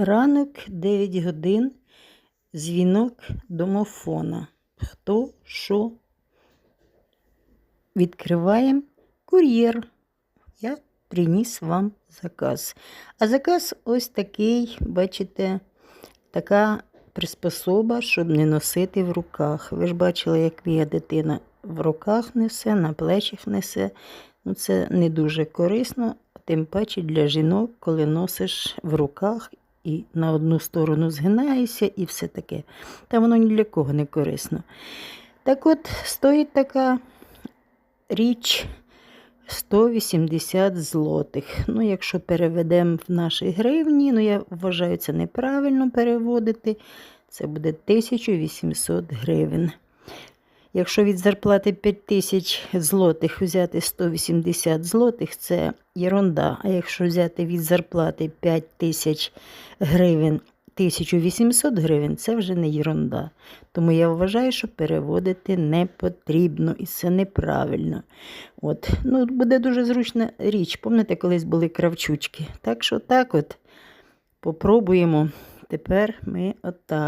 Ранок 9 годин. Дзвінок домофона. Хто що? Відкриваємо кур'єр. Я приніс вам заказ. А заказ ось такий, бачите, така приспособа, щоб не носити в руках. Ви ж бачили, як моя дитина в руках несе, на плечах несе. Ну, це не дуже корисно, тим паче для жінок, коли носиш в руках і на одну сторону згинаєшся і все таке. Та воно ні для кого не корисно. Так от стоїть така річ 180 злотих. Ну, якщо переведемо в наші гривні, ну я вважаю, це неправильно переводити. Це буде 1800 гривень. Якщо від зарплати 5000 злотих взяти 180 злотих, це єрунда. А якщо взяти від зарплати 5000 гривень 1800 гривень, це вже не єрунда. Тому я вважаю, що переводити не потрібно і це неправильно. От. Ну, буде дуже зручна річ. Пам'ятаєте, колись були кравчучки. Так що так от попробуємо. Тепер ми отак.